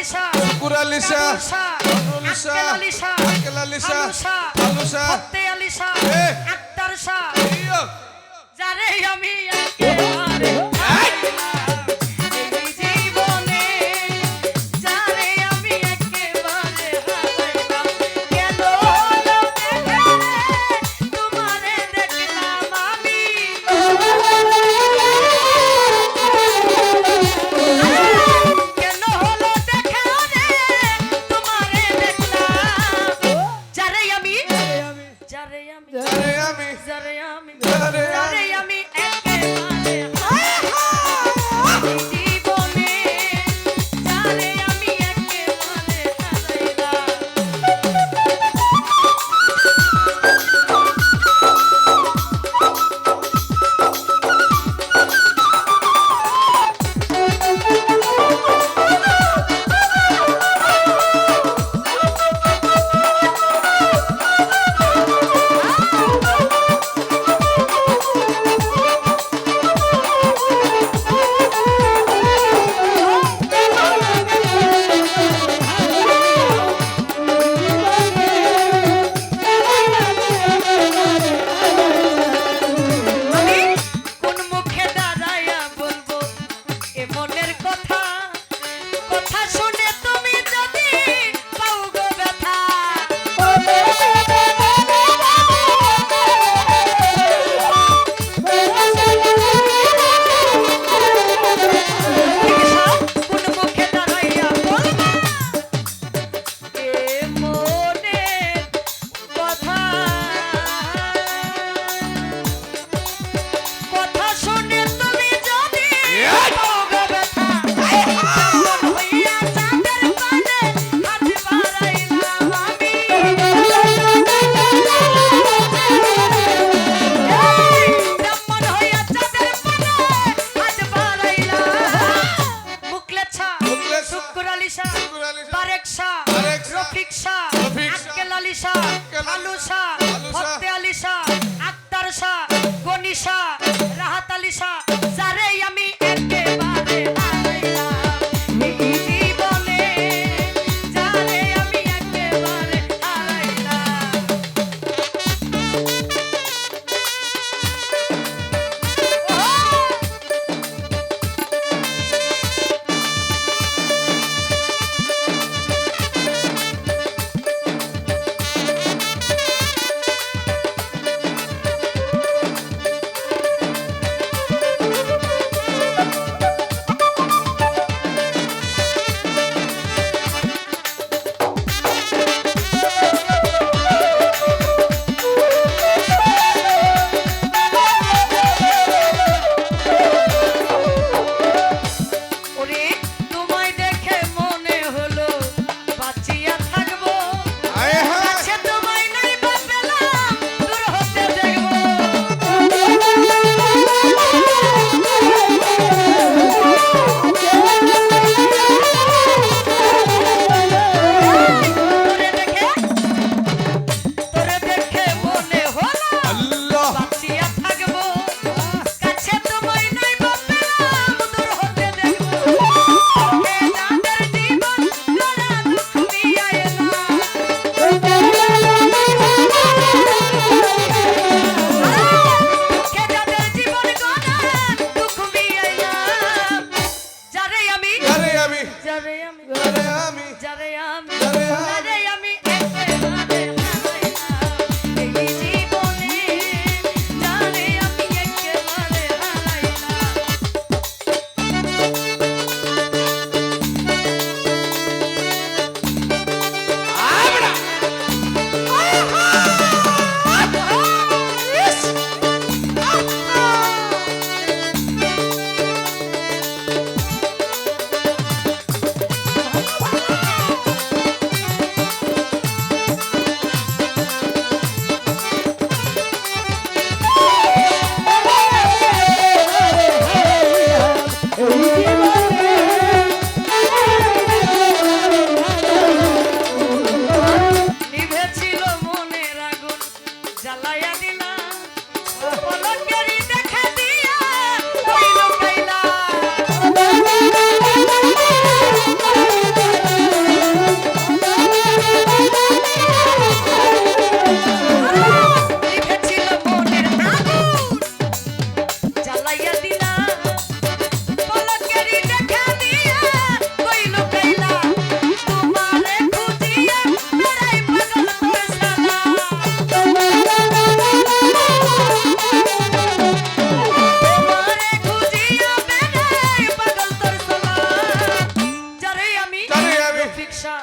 আলিশা কুকুর আলিশা। আনুল আলিশা আঙ্কেল আলিশা আলুশা। আত্তে আলিশা আক্তার শাহ যারে আমি আমি জারে আমি জারে আমি জারে আমি শাহ তারেক শাহ রফিক শাহ আক্কেল আলী শাহ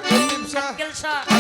শাহ